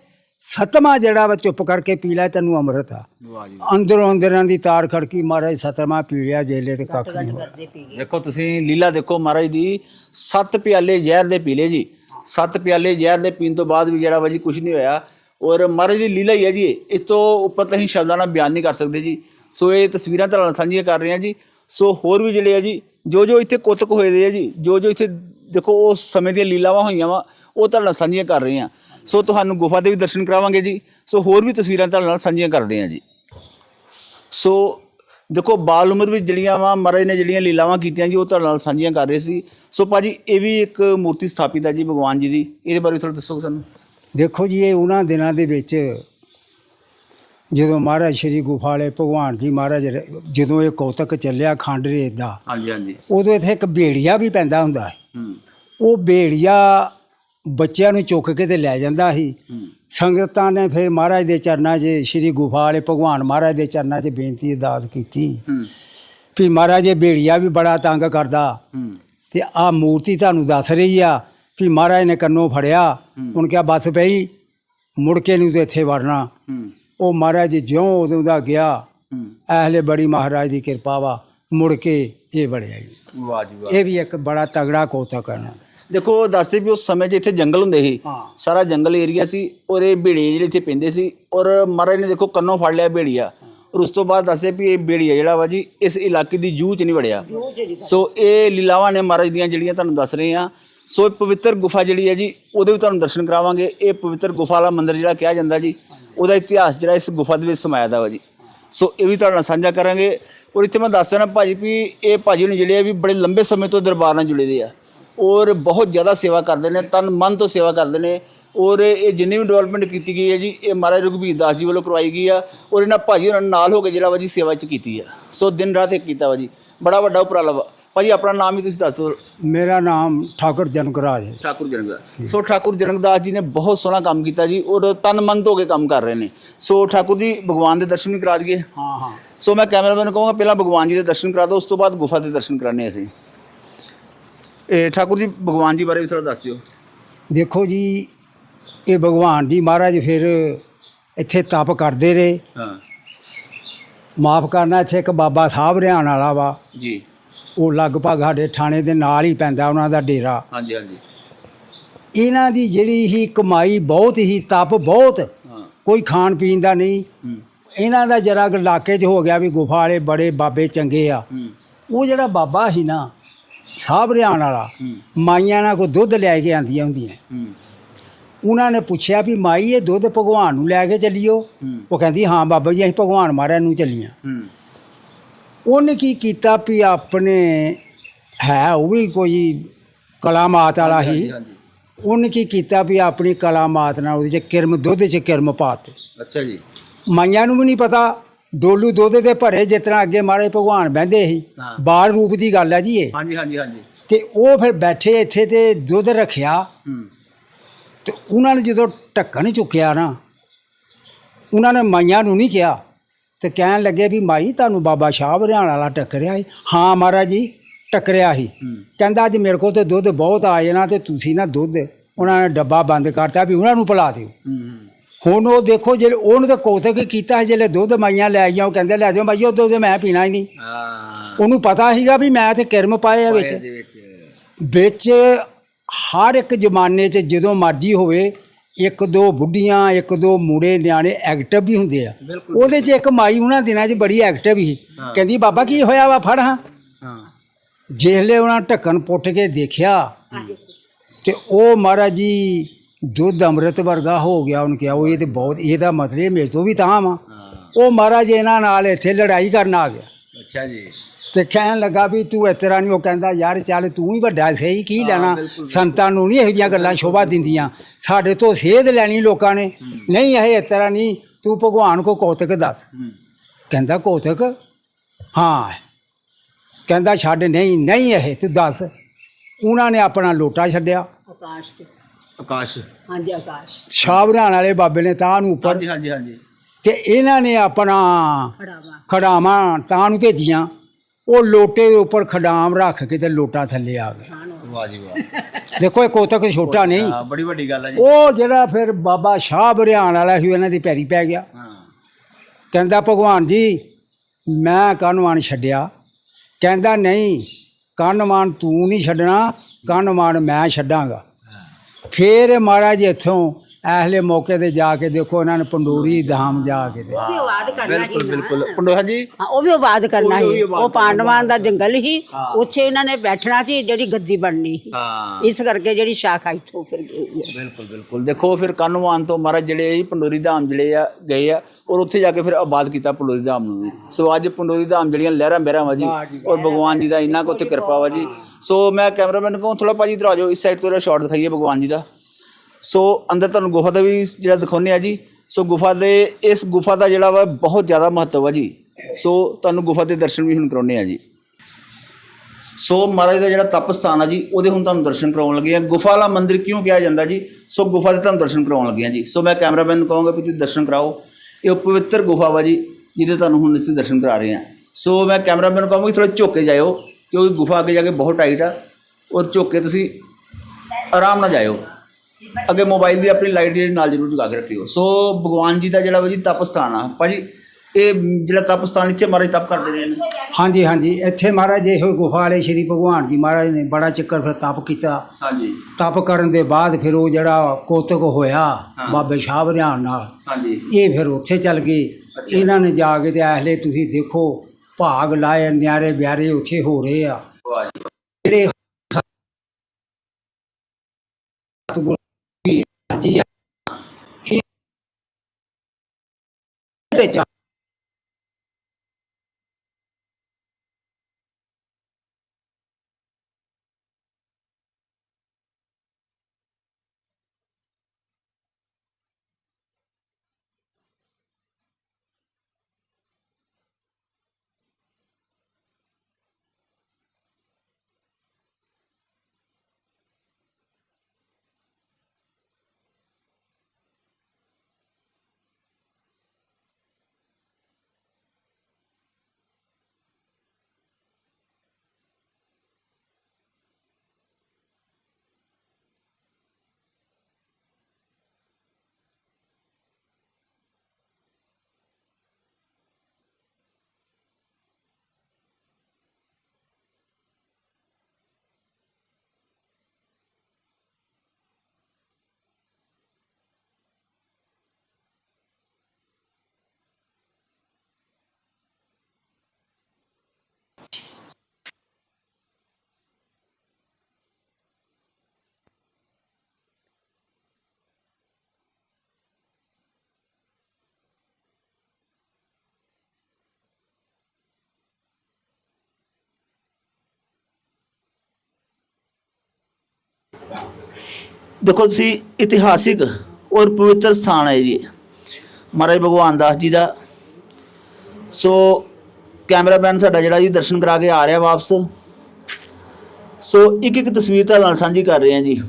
ਸਤਵਾਂ ਜਿਹੜਾ ਵਾ ਚੁੱਪ ਕਰਕੇ ਪੀ ਲੈ ਤੈਨੂੰ ਅੰਮ੍ਰਿਤ ਆ। ਵਾਹ ਜੀ ਅੰਦਰੋਂ ਅੰਦਰਾਂ ਦੀ ਤਾਰ ਖੜਕੀ ਮਹਾਰਾਜ ਸਤਵਾਂ ਪੀ ਲਿਆ ਜੇਲੇ ਤੇ ਕੱਖ ਨਹੀਂ ਪੀ ਦੇਖੋ ਤੁਸੀਂ ਲੀਲਾ ਦੇਖੋ ਮਹਾਰਾਜ ਦੀ ਸੱਤ ਪਿਆਲੇ ਜ਼ਹਿਰ ਦੇ ਪੀਲੇ ਜੀ। ਸੱਤ ਪਿਆਲੇ ਜ਼ਹਿਰ ਦੇ ਪੀਣ ਤੋਂ ਬਾਅਦ ਵੀ ਜਿਹੜਾ ਵਾ ਜੀ ਕੁਝ ਨਹੀਂ ਹੋਇਆ। ਔਰ ਮਹਾਰਾਜ ਦੀ ਲੀਲਾ ਹੀ ਹੈ ਜੀ ਇਹ। ਇਸ ਤੋਂ ਉੱਪਰ ਤਾਂ ਅਸੀਂ ਸ਼ਬਦਾਂ ਨਾਲ ਬਿਆਨ ਨਹੀਂ ਕਰ ਸਕਦੇ ਜੀ। ਸੋ ਇਹ ਤਸਵੀਰਾਂ ਤੁਹਾਡੇ ਨਾਲ ਸਾਂਝੀਆਂ ਕਰ ਰਹੇ ਹਾਂ ਜੀ। ਸੋ ਹੋਰ ਵੀ ਜਿਹੜੇ ਆ ਜੀ, ਜੋ ਜੋ ਇੱਥੇ ਕੁੱਤਕ ਹੋਏ ਦੇ ਆ ਜੀ, ਜੋ ਜੋ ਇੱਥੇ ਦੇਖੋ ਉਹ ਸਮੇਂ ਦੀਆਂ ਲੀਲਾਵਾਂ ਹੋਈਆਂ ਵਾ, ਉਹ ਤੁਹਾਡੇ ਨਾਲ ਸਾਂਝੀਆਂ ਕਰ ਰਹੇ ਹਾਂ। ਸੋ ਤੁਹਾਨੂੰ ਗੁਫਾ ਦੇ ਵੀ ਦਰਸ਼ਨ ਕਰਾਵਾਂਗੇ ਜੀ। ਸੋ ਹੋਰ ਵੀ ਤਸਵੀਰਾਂ ਤੁਹਾਡੇ ਨਾਲ ਸਾਂਝੀਆਂ ਕਰਦੇ ਹਾਂ ਜੀ। ਸੋ ਦੇਖੋ ਬਾਲ ਉਮਰ ਵਿੱਚ ਜਿਹੜੀਆਂ ਵਾ, ਮਹਾਰਾਜ ਨੇ ਜਿਹੜੀਆਂ ਲੀਲਾਵਾਂ ਕੀਤੀਆਂ ਜੀ, ਉਹ ਤੁਹਾਡੇ ਨਾਲ ਸਾਂਝੀਆਂ ਕਰ ਰਹੇ ਸੀ। ਸੋ ਭਾਜੀ ਇਹ ਵੀ ਇੱਕ ਮੂਰਤੀ ਸਥਾਪਿਤ ਹੈ ਜੀ ਭਗਵਾਨ ਜੀ ਦੀ। ਇਹਦੇ ਬਾਰੇ ਥੋੜਾ ਦੱਸੋ ਸਾਨੂੰ? ਦੇਖੋ ਜੀ ਇਹ ਉਹਨਾਂ ਦਿਨਾਂ ਦੇ ਵਿੱਚ ਜਦੋਂ ਮਹਾਰਾਜ ਸ਼੍ਰੀ ਗੁਫਾ ਵਾਲੇ ਭਗਵਾਨ ਜੀ ਮਹਾਰਾਜ ਰ- ਜਦੋਂ ਇਹ ਕੌਤਕ ਚੱਲਿਆ ਖੰਡ ਰੇਤ ਦਾ ਹਾਂਜੀ ਹਾਂਜੀ। ਉਦੋਂ ਇੱਥੇ ਇੱਕ ਬੇੜੀਆ ਵੀ ਪੈਂਦਾ ਹੁੰਦਾ ਹੈ ਹੂੰ। ਉਹ ਬੇੜੀਆ ਬੱਚਿਆਂ ਨੂੰ ਚੁੱਕ ਕੇ ਤੇ ਲੈ ਜਾਂਦਾ ਸੀ। ਹੂੰ। ਸੰਗਤਾਂ ਨੇ ਫਿਰ ਮਹਾਰਾਜ ਦੇ ਚਰਨਾਂ 'ਚ ਸ਼੍ਰੀ ਗੁਫਾ ਵਾਲੇ ਭਗਵਾਨ ਮਹਾਰਾਜ ਦੇ ਚਰਨਾਂ 'ਚ ਬੇਨਤੀ ਅਰਦਾਸ ਕੀਤੀ। ਹੂੰ। ਵੀ ਮਹਾਰਾਜ ਇਹ ਬੇੜੀਆ ਵੀ ਬੜਾ ਤੰਗ ਕਰਦਾ। ਹੂੰ। ਤੇ ਆ ਮੂਰਤੀ ਤੁਹਾਨੂੰ ਦੱਸ ਰਹੀ ਆ ਕਿ ਮਹਾਰਾਜ ਨੇ ਕੰਨੋਂ ਫੜਿਆ। ਹੁਣ ਕਿਹਾ ਬਸ ਪਈ ਮੁੜ ਕੇ ਨਹੀਂ ਤੇ ਇੱਥੇ ਵੜਨਾ। ਉਹ ਮਹਾਰਾਜ ਜਿਉਂ ਉਦੋਂ ਦਾ ਗਿਆ ਐਹਲੇ ਬੜੀ ਮਹਾਰਾਜ ਦੀ ਕਿਰਪਾ ਵਾ ਮੁੜ ਕੇ ਇਹ ਵੜਿਆ ਜੀ ਵਾਹ ਜੀ ਵਾਹ। ਇਹ ਵੀ ਇੱਕ ਬੜਾ ਤਗੜਾ ਕੌਤਕ ਹੈ ਨਾ। ਦੇਖੋ ਦੱਸਦੇ ਵੀ ਉਸ ਸਮੇਂ 'ਚ ਇੱਥੇ ਜੰਗਲ ਹੁੰਦੇ ਸੀ। ਸਾਰਾ ਜੰਗਲ ਏਰੀਆ ਸੀ ਔਰ ਇਹ ਭੇੜੀਏ ਜਿਹੜੇ ਇੱਥੇ ਪੈਂਦੇ ਸੀ ਔਰ ਮਹਾਰਾਜ ਨੇ ਦੇਖੋ ਕੰਨੋਂ ਫੜ ਲਿਆ ਭੇੜੀਆ। ਔਰ ਉਸ ਤੋਂ ਬਾਅਦ ਦੱਸੇ ਵੀ ਇਹ ਭੇੜੀਆ ਜਿਹੜਾ ਵਾ ਜੀ ਇਸ ਇਲਾਕੇ ਦੀ ਜੂਹ 'ਚ ਨਹੀਂ ਵੜਿਆ। ਸੋ ਇਹ ਲੀਲਾਵਾਂ ਨੇ ਮਹਾਰਾਜ ਦੀਆਂ ਜਿਹੜੀਆਂ ਤੁਹਾਨੂੰ ਦੱਸ ਰਹੇ ਆ ਸੋ ਇਹ ਪਵਿੱਤਰ ਗੁਫਾ ਜਿਹੜੀ ਹੈ ਜੀ ਉਹਦੇ ਵੀ ਤੁਹਾਨੂੰ ਦਰਸ਼ਨ ਕਰਾਵਾਂਗੇ। ਇਹ ਪਵਿੱਤਰ ਗੁਫਾ ਵਾਲਾ ਮੰਦਿਰ ਜਿਹੜਾ ਕਿਹਾ ਜਾਂਦਾ ਜੀ ਉਹਦਾ ਇਤਿਹਾਸ ਜਿਹੜਾ ਇਸ ਗੁਫਾ ਦੇ ਵਿੱਚ ਸਮਾਇਆ ਦਾ ਵਾ ਜੀ। ਸੋ ਇਹ ਵੀ ਤੁਹਾਡੇ ਨਾਲ ਸਾਂਝਾ ਕਰਾਂਗੇ। ਔਰ ਇੱਥੇ ਮੈਂ ਦੱਸ ਦੇਣਾ ਭਾਜੀ ਵੀ ਇਹ ਭਾਜੀ ਨੂੰ ਜਿਹੜੇ ਆ ਵੀ ਬੜੇ ਲੰਬੇ ਸਮੇਂ ਤੋਂ ਦਰਬਾਰ ਨਾਲ ਜੁੜੇ ਦੇ ਆ। ਔਰ ਬਹੁਤ ਜ਼ਿਆਦਾ ਸੇਵਾ ਕਰਦੇ ਨੇ ਤਨ ਮਨ ਤੋਂ ਸੇਵਾ ਕਰਦੇ ਨੇ। ਔਰ ਇਹ ਜਿੰਨੀ ਵੀ ਡਿਵੈਲਪਮੈਂਟ ਕੀਤੀ ਗਈ ਹੈ ਜੀ ਇਹ ਮਹਾਰਾਜ ਰਘਬੀਰ ਦਾਸ ਜੀ ਵੱਲੋਂ ਕਰਵਾਈ ਗਈ ਆ ਔਰ ਇਹਨਾਂ ਭਾਜੀ ਉਹਨਾਂ ਨਾਲ ਹੋ ਕੇ ਜਿਹੜਾ ਵਾ ਜੀ ਸੇਵਾ ਚ ਕੀਤੀ ਆ। ਸੋ ਦਿਨ ਰਾਤ ਇੱਕ ਕੀਤਾ ਵਾ ਜੀ। ਬੜਾ ਵੱਡਾ ਉਪਰਾਲਾ ਵਾ। ਭਾਜੀ ਆਪਣਾ ਨਾਮ ਵੀ ਤੁਸੀਂ ਦੱਸੋ। ਮੇਰਾ ਨਾਮ ਠਾਕੁਰ ਜਨਕਰਾਜ ਹੈ। ਠਾਕੁਰ ਜਨਕਦਾਸ ਸੋ ਠਾਕੁਰ ਜਨਕਦਾਸ ਜੀ ਨੇ ਬਹੁਤ ਸੋਹਣਾ ਕੰਮ ਕੀਤਾ ਜੀ ਔਰ ਤਨ ਮਨ ਤੋਂ ਹੋ ਕੇ ਕੰਮ ਕਰ ਰਹੇ ਨੇ। ਸੋ ਠਾਕੁਰ ਜੀ ਭਗਵਾਨ ਦੇ ਦਰਸ਼ਨ ਵੀ ਕਰਾ ਦਈਏ। ਹਾਂ ਹਾਂ। ਸੋ ਮੈਂ ਕੈਮਰਾਮੈਨ ਨੂੰ ਕਹਾਂਗਾ ਪਹਿਲਾਂ ਭਗਵਾਨ ਜੀ ਦੇ ਦਰਸ਼ਨ ਕਰਾ ਦਿਓ ਉਸ ਤੋਂ ਬਾਅਦ ਗੁਫਾ ਦੇ ਦਰਸ਼ਨ ਕਰਾਣੇ ਅਸੀਂ। ਇਹ ਠਾਕੁਰ ਜੀ ਭਗਵਾਨ ਜੀ ਬਾਰੇ ਵੀ ਥੋੜਾ ਦੱਸ ਦਿਓ। ਦੇਖੋ ਜੀ ਇਹ ਭਗਵਾਨ ਜੀ ਮਹਾਰਾਜ ਫਿਰ ਇੱਥੇ ਤਪ ਕਰਦੇ ਰਹੇ। ਹਾਂ। ਮਾਫ ਕਰਨਾ ਇੱਥੇ ਇੱਕ ਬਾਬਾ ਸਾਹਿਬ ਰਿਆਣ ਵਾਲਾ ਵਾ। ਜੀ। ਉਹ ਲਗਭਗ ਸਾਡੇ ਥਾਣੇ ਦੇ ਨਾਲ ਹੀ ਪੈਂਦਾ ਉਹਨਾਂ ਦਾ ਡੇਰਾ। ਹਾਂਜੀ ਹਾਂਜੀ। ਇਹਨਾਂ ਦੀ ਜਿਹੜੀ ਹੀ ਕਮਾਈ ਬਹੁਤ ਹੀ ਤਪ ਬਹੁਤ। ਕੋਈ ਖਾਣ ਪੀਣ ਦਾ ਨਹੀਂ। ਇਹਨਾਂ ਦਾ ਜਰਾ ਇਲਾਕੇ 'ਚ ਹੋ ਗਿਆ ਵੀ ਗੁਫਾ ਵਾਲੇ ਬੜੇ ਬਾਬੇ ਚੰਗੇ ਆ। ਉਹ ਜਿਹੜਾ ਬਾਬਾ ਸੀ ਨਾ ਸਾਹਿਬ ਰਿਆਣ ਵਾਲਾ ਮਾਈਆਂ ਨਾਲ ਕੋ ਦੁੱਧ ਲੈ ਕੇ ਆਂਦੀਆਂ ਹੁੰਦੀਆਂ। ਉਹਨਾਂ ਨੇ ਪੁੱਛਿਆ ਵੀ ਮਾਈ ਇਹ ਦੁੱਧ ਭਗਵਾਨ ਨੂੰ ਲੈ ਕੇ ਚੱਲਿਓ? ਉਹ ਕਹਿੰਦੀ ਹਾਂ ਬਾਬਾ ਜੀ ਅਸੀਂ ਭਗਵਾਨ ਮਹਾਰਾਜ ਨੂੰ ਚੱਲੀਆਂ। ਉਹਨੇ ਕੀ ਕੀਤਾ ਵੀ ਆਪਣੇ ਹੈ ਉਹ ਵੀ ਕੋਈ ਕਲਾਮਾਤ ਵਾਲਾ ਹੀ। ਉਹਨੇ ਕੀ ਕੀਤਾ ਵੀ ਆਪਣੀ ਕਲਾਮਾਤ ਨਾਲ ਉਹਦੇ ਚ ਕਿਰਮ ਦੁੱਧ ਚ ਕਿਰਮ ਪਾਤੇ। ਅੱਛਾ ਜੀ। ਮਾਈਆਂ ਨੂੰ ਵੀ ਨਹੀਂ ਪਤਾ ਡੋਲੂ ਦੁੱਧ ਦੇ ਭਰੇ ਜਿਸ ਤਰ੍ਹਾਂ ਅੱਗੇ ਮਾਰੇ ਭਗਵਾਨ ਬਹਿੰਦੇ ਸੀ। ਬਾਲ ਰੂਪ ਦੀ ਗੱਲ ਹੈ ਜੀ ਇਹ। ਹਾਂਜੀ ਹਾਂਜੀ ਹਾਂਜੀ। ਤੇ ਉਹ ਫਿਰ ਬੈਠੇ ਇੱਥੇ ਤੇ ਦੁੱਧ ਰੱਖਿਆ। ਹੂੰ। ਤੇ ਉਹਨਾਂ ਨੇ ਜਦੋਂ ਢੱਕਣ ਚੁੱਕਿਆ ਨਾ ਉਹਨਾਂ ਨੇ ਮਾਈਆਂ ਨੂੰ ਨਹੀਂ ਕਿਹਾ ਤੇ ਕਹਿਣ ਲੱਗੇ ਵੀ ਮਾਈ ਤੁਹਾਨੂੰ ਬਾਬਾ ਸ਼ਾਹ ਹਰਿਆਣਾ ਵਾਲਾ ਟੱਕਰਿਆ ਸੀ ਹਾਂ ਮਹਾਰਾਜ ਜੀ ਟੱਕਰਿਆ ਸੀ। ਹੂੰ। ਕਹਿੰਦਾ ਅੱਜ ਮੇਰੇ ਕੋਲ ਤੇ ਦੁੱਧ ਬਹੁਤ ਆ ਜਾਣਾ ਤੇ ਤੁਸੀਂ ਨਾ ਦੁੱਧ ਉਹਨਾਂ ਨੇ ਡੱਬਾ ਬੰਦ ਕਰਤਾ ਵੀ ਉਹਨਾਂ ਨੂੰ ਪਿਲਾ ਦਿਓ। ਹੁਣ ਉਹ ਦੇਖੋ ਜਿਹੜੇ ਉਹਨੂੰ ਤਾਂ ਕੋਤਕ ਕੀਤਾ ਜਿਹੜੇ ਦੁੱਧ ਮਾਈਆਂ ਲੈ ਆਈਆਂ ਉਹ ਕਹਿੰਦੇ ਲੈ ਜਾਓ ਮਾਈ ਉਹ ਦੁੱਧ ਮੈਂ ਪੀਣਾ ਹੀ ਨਹੀਂ। ਉਹਨੂੰ ਪਤਾ ਸੀਗਾ ਵੀ ਮੈਂ ਤੇ ਕਿਰਮ ਪਾਏ ਆ ਵਿੱਚ। ਵਿੱਚ ਹਰ ਇੱਕ ਜ਼ਮਾਨੇ 'ਚ ਜਦੋਂ ਮਰਜ਼ੀ ਹੋਵੇ ਇੱਕ ਦੋ ਬੁੱਢੀਆਂ ਇੱਕ ਦੋ ਮੁੰਡੇ ਨਿਆਣੇ ਐਕਟਿਵ ਵੀ ਹੁੰਦੇ ਆ। ਉਹਦੇ 'ਚ ਇੱਕ ਮਾਈ ਉਹਨਾਂ ਦਿਨਾਂ 'ਚ ਬੜੀ ਐਕਟਿਵ ਸੀ। ਕਹਿੰਦੀ ਬਾਬਾ ਕੀ ਹੋਇਆ ਵਾ? ਫੜ ਹਾਂ। ਹਾਂ। ਜਿਹਲੇ ਉਹਨਾਂ ਢੱਕਣ ਪੁੱਟ ਕੇ ਦੇਖਿਆ ਤੇ ਉਹ ਮਹਾਰਾਜ ਜੀ ਦੁੱਧ ਅੰਮ੍ਰਿਤ ਵਰਗਾ ਹੋ ਗਿਆ। ਉਹਨੇ ਕਿਹਾ ਉਹ ਇਹ ਤੇ ਬਹੁਤ ਇਹਦਾ ਮਤਲਬ ਇਹ ਮੇਰੇ ਤੋਂ ਵੀ ਤਾਂ ਵਾ। ਹਾਂ। ਉਹ ਮਹਾਰਾਜ ਇਹਨਾਂ ਨਾਲ ਇੱਥੇ ਲੜਾਈ ਕਰਨ ਆ ਗਿਆ। ਅੱਛਾ ਜੀ। ਤੇ ਕਹਿਣ ਲੱਗਾ ਵੀ ਤੂੰ ਇਸ ਤਰ੍ਹਾਂ ਨਹੀਂ ਉਹ ਕਹਿੰਦਾ ਯਾਰ ਚੱਲ ਤੂੰ ਹੀ ਵੱਡਾ ਸਹੀ ਕੀ ਲੈਣਾ? ਸੰਤਾਂ ਨੂੰ ਨਹੀਂ ਇਹੋ ਜਿਹੀਆਂ ਗੱਲਾਂ ਸ਼ੋਭਾ ਦਿੰਦੀਆਂ। ਸਾਡੇ ਤੋਂ ਸੇਧ ਲੈਣੀ ਲੋਕਾਂ ਨੇ। ਨਹੀਂ ਇਹ ਇਸ ਤਰ੍ਹਾਂ ਨਹੀਂ ਤੂੰ ਭਗਵਾਨ ਕੋ ਕੌਤਕ ਦੱਸ। ਕਹਿੰਦਾ ਕੌਤਕ? ਹਾਂ। ਕਹਿੰਦਾ ਛੱਡ ਨਹੀਂ ਨਹੀਂ ਇਹ ਤੂੰ ਦੱਸ। ਉਹਨਾਂ ਨੇ ਆਪਣਾ ਲੋਟਾ ਛੱਡਿਆ। ਆਕਾਸ਼ ਚ। ਆਕਾਸ਼। ਹਾਂਜੀ ਆਕਾਸ਼। ਵਾਲੇ ਬਾਬੇ ਨੇ ਤਾਂ ਨੂੰ ਉੱਪਰ ਹਾਂਜੀ ਹਾਂਜੀ ਹਾਂਜੀ। ਤੇ ਇਹਨਾਂ ਨੇ ਆਪਣਾ ਖੜਾਵਾ। ਖੜਾਵਾਂ ਤਾਂ ਨੂੰ ਭੇਜੀਆਂ। ਉਹ ਲੋਟੇ ਦੇ ਉੱਪਰ ਖਡਾਮ ਰੱਖ ਕੇ ਤੇ ਲੋਟਾ ਥੱਲੇ ਆ ਗਿਆ। ਵਾਹ ਜੀ ਵਾਹ। ਦੇਖੋ ਇਹ ਕੋਤਕ ਛੋਟਾ ਨਹੀਂ। ਹਾਂ ਬੜੀ ਵੱਡੀ ਗੱਲ ਹੈ ਜੀ। ਉਹ ਜਿਹੜਾ ਫਿਰ ਬਾਬਾ ਸ਼ਾਹ ਬਰਿਆਣ ਵਾਲਾ ਸੀ ਇਹਨਾਂ ਦੀ ਪੈਰੀ ਪੈ ਗਿਆ। ਹਾਂ। ਕਹਿੰਦਾ ਭਗਵਾਨ ਜੀ ਮੈਂ ਕੰਨਵਾਨ ਛੱਡਿਆ। ਕਹਿੰਦਾ ਨਹੀਂ ਕੰਨਵਾਨ ਤੂੰ ਨਹੀਂ ਛੱਡਣਾ ਕੰਨਵਾਨ ਮੈਂ ਛੱਡਾਂਗਾ। ਫੇਰ ਮਹਾਰਾਜ ਇੱਥੋਂ ਐਹਲੇ ਮੌਕੇ ਤੇ ਜਾ ਕੇ ਦੇਖੋ ਇਹਨਾਂ ਨੇ ਪੰਡੂਰੀ ਧਾਮ ਜਾ ਕੇ ਵੀ ਆਵਾਜ਼ ਕਰਨਾ ਬਿਲਕੁਲ ਬਿਲਕੁਲ। ਪੰਡੋ ਹਾਂਜੀ? ਹਾਂ ਉਹ ਵੀ ਆਵਾਜ਼ ਕਰਨਾ ਆਵਾਜ਼ ਉਹ ਪਾਂਡਵਾਂ ਦਾ ਜੰਗਲ ਸੀ ਹਾਂ। ਉੱਥੇ ਇਹਨਾਂ ਨੇ ਬੈਠਣਾ ਸੀ ਜਿਹੜੀ ਗੱਦੀ ਬਣਨੀ ਸੀ। ਹਾਂ। ਇਸ ਕਰਕੇ ਜਿਹੜੀ ਸ਼ਾਖਾ ਇੱਥੋਂ ਫਿਰ ਗਈ ਹੈ ਬਿਲਕੁਲ ਬਿਲਕੁਲ। ਦੇਖੋ ਫਿਰ ਕਾਨੂੰਵਾਨ ਤੋਂ ਮਹਾਰਾਜ ਜਿਹੜੇ ਜੀ ਪੰਡੋਰੀ ਧਾਮ ਜਿਹੜੇ ਆ ਗਏ ਆ ਔਰ ਉੱਥੇ ਜਾ ਕੇ ਫਿਰ ਆਬਾਦ ਕੀਤਾ ਪੰਡੋਰੀ ਧਾਮ ਨੂੰ ਵੀ। ਸੋ ਅੱਜ ਪੰਡੋਰੀ ਧਾਮ ਜਿਹੜੀਆਂ ਲਹਿਰਾਂ ਬਹਿਰਾਂ ਵਾ ਜੀ ਔਰ ਭਗਵਾਨ ਜੀ ਦਾ ਇੰਨਾ ਕੁ ਉੱਥੇ ਕਿਰਪਾ ਵਾ ਜੀ। ਸੋ ਮੈਂ ਕੈਮਰਾਮੈਨ ਨੂੰ ਕਹੂੰ ਥੋੜਾ ਭਾਜੀ ਇਧਰ ਆ ਜਾਓ ਇਸ ਸਾਈਡ ਤੋਂ ਸ਼ਾਟ ਦਿਖਾਈਏ ਭਗਵਾਨ ਜੀ ਦਾ। ਸੋ ਅੰਦਰ ਤੁਹਾਨੂੰ ਗੁਫਾ ਦਾ ਵੀ ਜਿਹੜਾ ਦਿਖਾਉਂਦੇ ਆ ਜੀ, ਸੋ ਗੁਫਾ ਦੇ, ਇਸ ਗੁਫਾ ਦਾ ਜਿਹੜਾ ਵਾ ਬਹੁਤ ਜ਼ਿਆਦਾ ਮਹੱਤਵ ਆ ਜੀ। ਸੋ ਤੁਹਾਨੂੰ ਗੁਫਾ ਦੇ ਦਰਸ਼ਨ ਵੀ ਹੁਣ ਕਰਾਉਂਦੇ ਆ ਜੀ। ਸੋ ਮਹਾਰਾਜ ਦਾ ਜਿਹੜਾ ਤਪ ਸਥਾਨ ਆ ਜੀ, ਉਹਦੇ ਹੁਣ ਤੁਹਾਨੂੰ ਦਰਸ਼ਨ ਕਰਾਉਣ ਲੱਗੇ ਆ। ਗੁਫਾ ਵਾਲਾ ਮੰਦਿਰ ਕਿਉਂ ਕਿਹਾ ਜਾਂਦਾ ਜੀ? ਸੋ ਗੁਫਾ ਦੇ ਤੁਹਾਨੂੰ ਦਰਸ਼ਨ ਕਰਾਉਣ ਲੱਗੇ ਆ ਜੀ। ਸੋ ਮੈਂ ਕੈਮਰਾਮੈਨ ਨੂੰ ਕਹਾਂਗਾ ਵੀ ਤੁਸੀਂ ਦਰਸ਼ਨ ਕਰਾਓ। ਇਹ ਉਹ ਪਵਿੱਤਰ ਗੁਫਾ ਵਾ ਜੀ, ਜਿਹਦੇ ਤੁਹਾਨੂੰ ਹੁਣ ਅਸੀਂ ਦਰਸ਼ਨ ਕਰਾ ਰਹੇ ਆ। ਸੋ ਮੈਂ ਕੈਮਰਾਮੈਨ ਨੂੰ ਕਹਾਂਗਾ ਥੋੜਾ ਝੁੱਕ ਕੇ ਜਾਇਓ, ਕਿਉਂਕਿ ਗੁਫਾ ਅੱਗੇ ਜਾ ਕੇ ਬਹੁਤ ਟਾਈਟ ਆ। ਔਰ ਝੁੱਕ ਕੇ ਤੁਸੀਂ ਆਰਾਮ ਨਾਲ ਜਾਇਓ। ਅੱਗੇ ਮੋਬਾਈਲ ਦੀ ਆਪਣੀ ਲਾਈਟ ਜਿਹੜੀ ਨਾਲ ਜ਼ਰੂਰ ਜਗਾ ਕੇ ਰੱਖਿਓ। ਸੋ ਭਗਵਾਨ ਜੀ ਦਾ ਜਿਹੜਾ ਵਾ ਜੀ ਤਪ ਸਥਾਨ ਆ। ਭਾਜੀ ਇਹ ਜਿਹੜਾ ਤਪ ਸਥਾਨ ਇੱਥੇ ਮਹਾਰਾਜ ਤਪ ਕਰਦੇ ਰਹੇ ਨੇ। ਹਾਂਜੀ ਹਾਂਜੀ। ਇੱਥੇ ਮਹਾਰਾਜ ਇਹੋ ਗੁਫਾ ਵਾਲੇ ਸ਼੍ਰੀ ਭਗਵਾਨ ਜੀ ਮਹਾਰਾਜ ਨੇ ਬੜਾ ਚੱਕਰ ਫਿਰ ਤਪ ਕੀਤਾ। ਹਾਂਜੀ। ਤਪ ਕਰਨ ਦੇ ਬਾਅਦ ਫਿਰ ਉਹ ਜਿਹੜਾ ਕੋਤਕ ਹੋਇਆ। ਬਾਬੇ ਸ਼ਾਹ ਬਰਿਆਣ ਨਾਲ। ਹਾਂਜੀ। ਇਹ ਫਿਰ ਉੱਥੇ ਚੱਲ ਗਏ। ਇਹਨਾਂ ਨੇ ਜਾ ਕੇ ਤੇ ਐਹਲੇ ਤੁਸੀਂ ਦੇਖੋ ਭਾਗ ਲਾਏ ਨਿਆਰੇ ਬਿਆਰੇ ਉੱਥੇ ਹੋ ਰਹੇ ਆ ਵਾਹ ਜੀ ਜਿਹੜੇ ਸਤਿਗੁਰੂ ਜੀ ਦੇਖੋ ਤੁਸੀਂ ਇਤਿਹਾਸਿਕ ਔਰ ਪਵਿੱਤਰ ਸਥਾਨ ਹੈ ਜੀ। ਮਹਾਰਾਜ ਭਗਵਾਨ ਦਾਸ ਜੀ ਦਾ। ਸੋ ਕੈਮਰਾਮੈਨ ਸਾਡਾ ਜਿਹੜਾ ਜੀ ਦਰਸ਼ਨ ਕਰਾ ਕੇ ਆ ਰਿਹਾ ਵਾਪਸ। ਸੋ ਇੱਕ ਇੱਕ ਤਸਵੀਰ ਤੁਹਾਡੇ ਨਾਲ ਸਾਂਝੀ ਕਰ ਰਹੇ ਹਾਂ ਜੀ।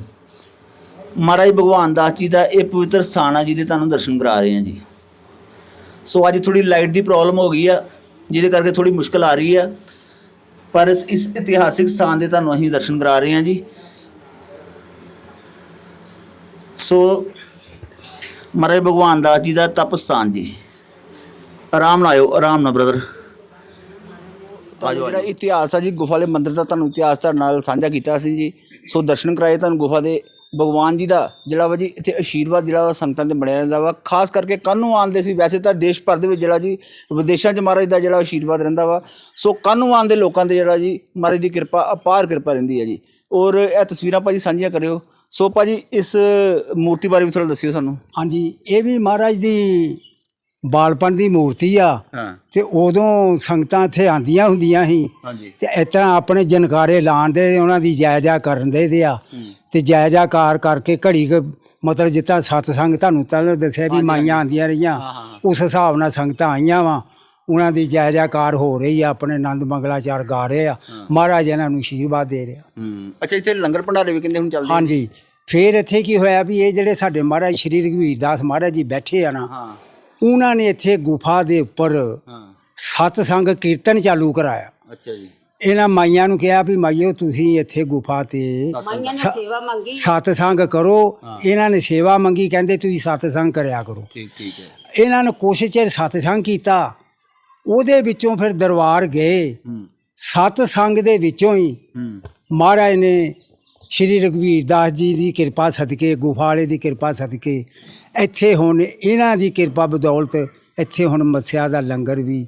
ਮਹਾਰਾਜ ਭਗਵਾਨ ਦਾਸ ਜੀ ਦਾ ਇਹ ਪਵਿੱਤਰ ਸਥਾਨ ਆ ਜਿਹਦੇ ਤੁਹਾਨੂੰ ਦਰਸ਼ਨ ਕਰਾ ਰਹੇ ਹਾਂ ਜੀ। ਸੋ ਅੱਜ ਥੋੜੀ ਲਾਈਟ ਦੀ ਪ੍ਰੋਬਲਮ ਹੋ ਗਈ ਆ, ਜਿਹਦੇ ਕਰਕੇ ਥੋੜੀ ਮੁਸ਼ਕਲ ਆ ਰਹੀ ਆ। ਪਰ ਇਸ ਇਤਿਹਾਸਿਕ ਸਥਾਨ ਦੇ ਤੁਹਾਨੂੰ ਅਸੀਂ ਦਰਸ਼ਨ ਕਰਾ ਰਹੇ ਹਾਂ ਜੀ। ਸੋ ਮਹਾਰਾਜ ਭਗਵਾਨ ਦਾਸ ਜੀ ਦਾ ਤਪ ਸਥਾਨ ਜੀ। ਆਰਾਮ ਨਾਲ ਆਇਓ ਆਰਾਮ ਨਾਲ ਬ੍ਰਦਰ ਜਿਹੜਾ ਇਤਿਹਾਸ ਆ ਜੀ ਗੁਫਾ ਵਾਲੇ ਮੰਦਿਰ ਦਾ ਤੁਹਾਨੂੰ ਇਤਿਹਾਸ ਤੁਹਾਡੇ ਨਾਲ ਸਾਂਝਾ ਕੀਤਾ ਸੀ ਜੀ। ਸੋ ਦਰਸ਼ਨ ਕਰਾਏ ਤੁਹਾਨੂੰ ਗੁਫਾ ਦੇ ਭਗਵਾਨ ਜੀ ਦਾ ਜਿਹੜਾ ਵਾ ਜੀ ਇੱਥੇ ਆਸ਼ੀਰਵਾਦ ਜਿਹੜਾ ਵਾ ਸੰਗਤਾਂ ਤੇ ਬਣਿਆ ਰਹਿੰਦਾ ਵਾ। ਖਾਸ ਕਰਕੇ ਕਾਨੂੰ ਆਉਂਦੇ ਸੀ ਵੈਸੇ ਤਾਂ ਦੇਸ਼ ਭਰ ਦੇ ਵਿੱਚ ਜਿਹੜਾ ਜੀ ਵਿਦੇਸ਼ਾਂ 'ਚ ਮਹਾਰਾਜ ਦਾ ਜਿਹੜਾ ਆਸ਼ੀਰਵਾਦ ਰਹਿੰਦਾ ਵਾ। ਸੋ ਕਾਨੂੰ ਆਉਣ ਦੇ ਲੋਕਾਂ ਤੇ ਜਿਹੜਾ ਜੀ ਮਹਾਰਾਜ ਦੀ ਕਿਰਪਾ ਅਪਾਰ ਕਿਰਪਾ ਰਹਿੰਦੀ ਹੈ ਜੀ। ਔਰ ਇਹ ਤਸਵੀਰਾਂ ਭਾਜੀ ਸਾਂਝੀਆਂ ਕਰਿਓ। ਸੋ ਭਾਜੀ ਇਸ ਮੂਰਤੀ ਬਾਰੇ ਵੀ ਥੋੜਾ ਦੱਸਿਓ ਸਾਨੂੰ। ਹਾਂਜੀ ਇਹ ਵੀ ਮਹਾਰਾਜ ਦੀ ਬਾਲਪਨ ਦੀ ਮੂਰਤੀ ਆ। ਤੇ ਉਦੋਂ ਸੰਗਤਾਂ ਇੱਥੇ ਆਂਦੀਆਂ ਹੁੰਦੀਆਂ ਸੀ। ਤੇ ਇਸ ਤਰ੍ਹਾਂ ਆਪਣੇ ਜਨਕਾਰੇ ਲਾਣ ਦੇ ਉਹਨਾਂ ਦੀ ਜਾਇਜ਼ਾ ਕਰਨ ਦੇ ਦੇ ਆ। ਤੇ ਜਾਇਜ਼ਾਕਾਰ ਕਰਕੇ ਘੜੀ ਮਤਲਬ ਜਿੱਤਾ ਸਤਸੰਗ ਤੁਹਾਨੂੰ ਤਾਂ ਦੱਸਿਆ ਵੀ ਮਾਈਆਂ ਆਂਦੀਆਂ ਰਹੀਆਂ। ਉਸ ਹਿਸਾਬ ਨਾਲ ਸੰਗਤਾਂ ਆਈਆਂ ਵਾ। ਉਹਨਾਂ ਦੀ ਜਾਇਜ਼ਾਕਾਰ ਹੋ ਰਹੀ ਆ ਆਪਣੇ ਆਨੰਦ ਮੰਗਲਾਚਾਰ ਗਾ ਰਹੇ ਆ। ਮਹਾਰਾਜ ਇਹਨਾਂ ਨੂੰ ਆਸ਼ੀਰਵਾਦ ਦੇ ਰਿਹਾ। ਹੂੰ ਅੱਛਾ ਇੱਥੇ ਲੰਗਰ ਭੰਡਾਰੇ ਵੀ ਕਹਿੰਦੇ ਹੁਣ ਚੱਲਦੇ ਹਾਂਜੀ। ਫਿਰ ਇੱਥੇ ਕੀ ਹੋਇਆ ਵੀ ਇਹ ਜਿਹੜੇ ਸਾਡੇ ਮਹਾਰਾਜ ਸ਼੍ਰੀ ਰਘਵੀਰ ਦਾਸ ਮਹਾਰਾਜ ਜੀ ਬੈਠੇ ਆ ਨਾ ਹਾਂ। ਉਹਨਾਂ ਨੇ ਇੱਥੇ ਗੁਫਾ ਦੇ ਉੱਪਰ ਹਾਂ। ਸਤਸੰਗ ਕੀਰਤਨ ਚਾਲੂ ਕਰਾਇਆ। ਅੱਛਾ ਜੀ। ਇਹਨਾਂ ਮਾਈਆਂ ਨੂੰ ਕਿਹਾ ਵੀ ਮਾਈਓ ਤੁਸੀਂ ਇੱਥੇ ਗੁਫਾ ਤੇ ਮਾਈਆਂ ਨੇ ਸ- ਸੇਵਾ ਮੰਗੀ। ਸਤਸੰਗ ਕਰੋ। ਇਹਨਾਂ ਨੇ ਸੇਵਾ ਮੰਗੀ ਕਹਿੰਦੇ ਤੁਸੀਂ ਸਤਸੰਗ ਕਰਿਆ ਕਰੋ। ਠੀਕ ਠੀਕ ਹੈ। ਇਹਨਾਂ ਨੇ ਕੋਸ਼ਿਸ਼ ਚਿਰ ਸਤਸੰਗ ਕੀਤਾ। ਉਹਦੇ ਵਿੱਚੋਂ ਫਿਰ ਦਰਬਾਰ ਗਏ। ਹੂੰ। ਸਤਸੰਗ ਦੇ ਵਿੱਚੋਂ ਹੀ ਮਹਾਰਾਜ ਨੇ ਸ਼੍ਰੀ ਰਘਵੀਰ ਦਾਸ ਜੀ ਦੀ ਕਿਰਪਾ ਸਦਕੇ ਗੁਫਾ ਵਾਲੇ ਦੀ ਕਿਰਪਾ ਸਦਕੇ ਇੱਥੇ ਹੁਣ ਇਹਨਾਂ ਦੀ ਕਿਰਪਾ ਬਦੌਲਤ ਇੱਥੇ ਹੁਣ ਮੱਸਿਆ ਦਾ ਲੰਗਰ ਵੀ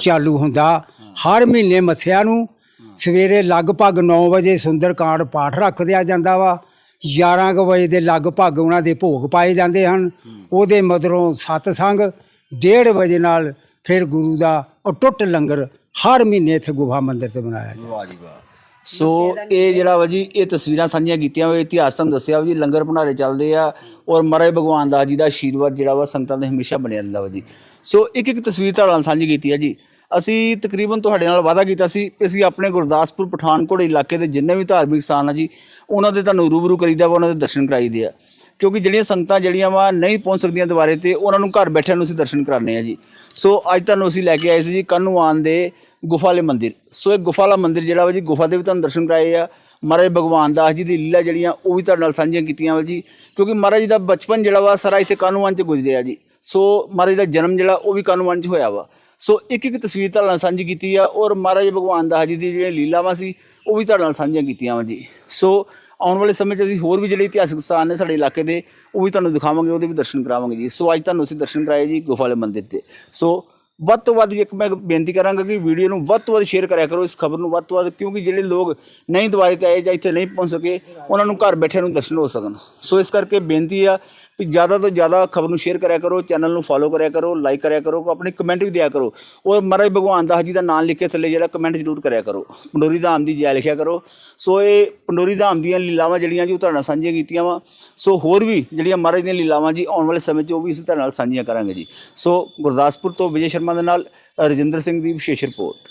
ਚਾਲੂ ਹੁੰਦਾ। ਹਰ ਮਹੀਨੇ ਮੱਸਿਆ ਨੂੰ ਸਵੇਰੇ ਲਗਭਗ 9 ਵਜੇ ਸੁੰਦਰਕਾਂਡ ਪਾਠ ਰੱਖ ਦਿਆ ਜਾਂਦਾ ਵਾ। 11 ਕੁ ਵਜੇ ਦੇ ਲਗਭਗ ਉਹਨਾਂ ਦੇ ਭੋਗ ਪਾਏ ਜਾਂਦੇ ਹਨ। ਉਹਦੇ ਮਗਰੋਂ ਸਤਸੰਗ 1:30 ਵਜੇ ਨਾਲ ਫਿਰ ਗੁਰੂ ਦਾ ਅਟੁੱਟ ਲੰਗਰ ਹਰ ਮਹੀਨੇ ਇੱਥੇ ਗੁਫਾ ਮੰਦਿਰ ਤੇ ਬਣਾਇਆ ਜਾਂਦਾ। ਵਾਹ ਜੀ ਵਾਹ। ਸੋ ਇਹ ਜਿਹੜਾ ਵਾ ਜੀ ਇਹ ਤਸਵੀਰਾਂ ਸਾਂਝੀਆਂ ਕੀਤੀਆਂ ਹੋਏ ਇਤਿਹਾਸ ਤੁਹਾਨੂੰ ਦੱਸਿਆ ਵਾ ਜੀ ਲੰਗਰ ਭੰਡਾਰੇ ਚੱਲਦੇ ਆ ਔਰ ਮਹਾਰਾਜ ਭਗਵਾਨ ਦਾਸ ਜੀ ਦਾ ਆਸ਼ੀਰਵਾਦ ਜਿਹੜਾ ਵਾ ਸੰਗਤਾਂ ਦੇ ਹਮੇਸ਼ਾ ਬਣਿਆ ਰਹਿੰਦਾ ਵਾ ਜੀ। ਸੋ ਇੱਕ ਇੱਕ ਤਸਵੀਰ ਤੁਹਾਡੇ ਨਾਲ ਸਾਂਝੀ ਕੀਤੀ ਹੈ ਜੀ। ਅਸੀਂ ਤਕਰੀਬਨ ਤੁਹਾਡੇ ਨਾਲ ਵਾਅਦਾ ਕੀਤਾ ਸੀ ਕਿ ਅਸੀਂ ਆਪਣੇ ਗੁਰਦਾਸਪੁਰ ਪਠਾਨਕੋਟ ਇਲਾਕੇ ਦੇ ਜਿੰਨੇ ਵੀ ਧਾਰਮਿਕ ਸਥਾਨ ਆ ਜੀ ਉਹਨਾਂ ਦੇ ਤੁਹਾਨੂੰ ਰੂਬਰੂ ਕਰੀਦਾ ਵਾ ਉਹਨਾਂ ਦੇ ਦਰਸ਼ਨ ਕਰਾਈਦੇ ਆ। ਕਿਉਂਕਿ ਜਿਹੜੀਆਂ ਸੰਗਤਾਂ ਜਿਹੜੀਆਂ ਵਾ ਨਹੀਂ ਪਹੁੰਚ ਸਕਦੀਆਂ ਦੁਆਰੇ ਤੇ ਉਹਨਾਂ ਨੂੰ ਘਰ ਬੈਠਿਆਂ ਨੂੰ ਅਸੀਂ ਦਰਸ਼ਨ ਕਰਾਉਂਦੇ ਆ ਜੀ। ਸੋ ਅੱਜ ਤੁਹਾਨੂੰ ਅਸੀਂ ਲੈ ਕੇ ਆਏ ਸੀ ਜੀ ਕੰਨੂਆਨ ਦੇ ਗੁਫਾ ਵਾਲੇ ਮੰਦਿਰ। ਸੋ ਇਹ ਗੁਫਾ ਵਾਲਾ ਮੰਦਿਰ ਜਿਹੜਾ ਵਾ ਜੀ, ਗੁਫਾ ਦੇ ਵੀ ਤੁਹਾਨੂੰ ਦਰਸ਼ਨ ਕਰਾਏ ਆ। ਮਹਾਰਾਜ ਭਗਵਾਨ ਦਾਸ ਜੀ ਦੀ ਲੀਲਾ ਜਿਹੜੀਆਂ ਉਹ ਵੀ ਤੁਹਾਡੇ ਨਾਲ ਸਾਂਝੀਆਂ ਕੀਤੀਆਂ ਵਾ ਜੀ। ਕਿਉਂਕਿ ਮਹਾਰਾਜ ਜੀ ਦਾ ਬਚਪਨ ਜਿਹੜਾ ਵਾ ਸਾਰਾ ਇੱਥੇ ਕਾਨੂੰਨ ਚ ਗੁਜ਼ਰਿਆ ਜੀ। ਸੋ ਮਹਾਰਾਜ ਦਾ ਜਨਮ ਜਿਹੜਾ ਉਹ ਵੀ ਕਾਨੂੰਨ ਚ ਹੋਇਆ ਵਾ। ਸੋ ਇੱਕ ਇੱਕ ਤਸਵੀਰ ਤੁਹਾਡੇ ਨਾਲ ਸਾਂਝੀ ਕੀਤੀ ਆ ਔਰ ਮਹਾਰਾਜ ਭਗਵਾਨ ਦਾਸ ਜੀ ਦੀ ਜਿਹੜੀਆਂ ਲੀਲਾਵਾਂ ਸੀ ਉਹ ਵੀ ਤੁਹਾਡੇ ਨਾਲ ਸਾਂਝੀਆਂ ਕੀਤੀਆਂ ਵਾ ਜੀ। ਸੋ ਆਉਣ ਵਾਲੇ ਸਮੇਂ 'ਚ ਅਸੀਂ ਹੋਰ ਵੀ ਜਿਹੜੇ ਇਤਿਹਾਸਕ ਸਥਾਨ ਨੇ ਸਾਡੇ ਇਲਾਕੇ ਦੇ, ਉਹ ਵੀ ਤੁਹਾਨੂੰ ਦਿਖਾਵਾਂਗੇ, ਉਹਦੇ ਵੀ ਦਰਸ਼ਨ ਕਰਾਵਾਂਗੇ ਜੀ। ਸੋ ਅੱਜ ਤੁਹਾਨੂੰ ਅਸੀਂ ਦਰਸ਼ਨ ਕਰਾਏ ਜੀ ਗੁਫਾ ਵਾਲੇ ਮੰਦਿਰ ਤੇ ਸੋ ਵੱਧ ਤੋਂ ਵੱਧ ਇੱਕ ਮੈਂ ਬੇਨਤੀ ਕਰਾਂਗਾ ਕਿ ਵੀਡੀਓ ਨੂੰ ਵੱਧ ਤੋਂ ਵੱਧ ਸ਼ੇਅਰ ਕਰਿਆ ਕਰੋ ਇਸ ਖਬਰ ਨੂੰ ਵੱਧ ਤੋਂ ਵੱਧ, ਕਿਉਂਕਿ ਜਿਹੜੇ ਲੋਕ ਨਹੀਂ ਦੁਆਰੇ ਤੇ ਆਏ ਜਾਂ ਇੱਥੇ ਨਹੀਂ ਪਹੁੰਚ ਸਕੇ, ਉਹਨਾਂ ਨੂੰ ਘਰ ਬੈਠੇ ਨੂੰ ਦਰਸ਼ਨ ਹੋ ਸਕਣ। ਸੋ ਇਸ ਕਰਕੇ ਬੇਨਤੀ ਆ ਵੀ ਜ਼ਿਆਦਾ ਤੋਂ ਜ਼ਿਆਦਾ ਖਬਰ ਨੂੰ ਸ਼ੇਅਰ ਕਰਿਆ ਕਰੋ ਚੈਨਲ ਨੂੰ ਫੋਲੋ ਕਰਿਆ ਕਰੋ ਲਾਈਕ ਕਰਿਆ ਕਰੋ, ਆਪਣੀ ਕਮੈਂਟ ਵੀ ਦਿਆ ਕਰੋ। ਔਰ ਮਹਾਰਾਜ ਭਗਵਾਨ ਦਾਸ ਜੀ ਦਾ ਨਾਮ ਲਿਖ ਕੇ ਥੱਲੇ ਜਿਹੜਾ ਕਮੈਂਟ ਜ਼ਰੂਰ ਕਰਿਆ ਕਰੋ। ਪੰਡੋਰੀ ਧਾਮ ਦੀ ਜੈ ਲਿਖਿਆ ਕਰੋ। ਸੋ ਇਹ ਪੰਡੋਰੀ ਧਾਮ ਦੀਆਂ ਲੀਲਾਵਾਂ ਜਿਹੜੀਆਂ ਜੀ ਉਹ ਤੁਹਾਡੇ ਨਾਲ ਸਾਂਝੀਆਂ ਕੀਤੀਆਂ ਵਾ। ਸੋ ਹੋਰ ਵੀ ਜਿਹੜੀਆਂ ਮਹਾਰਾਜ ਦੀਆਂ ਲੀਲਾਵਾਂ ਜੀ ਆਉਣ ਵਾਲੇ ਸਮੇਂ 'ਚ ਉਹ ਵੀ ਅਸੀਂ ਤੁਹਾਡੇ ਨਾਲ ਸਾਂਝੀਆਂ ਕਰਾਂਗੇ ਜੀ। ਸੋ ਗੁਰਦਾਸਪੁਰ ਤੋਂ ਵਿਜੇ ਸ਼ਰਮਾ ਦੇ ਨਾਲ ਰਜਿੰਦਰ ਸਿੰਘ ਦੀ ਵਿਸ਼ੇਸ਼ ਰਿਪੋਰਟ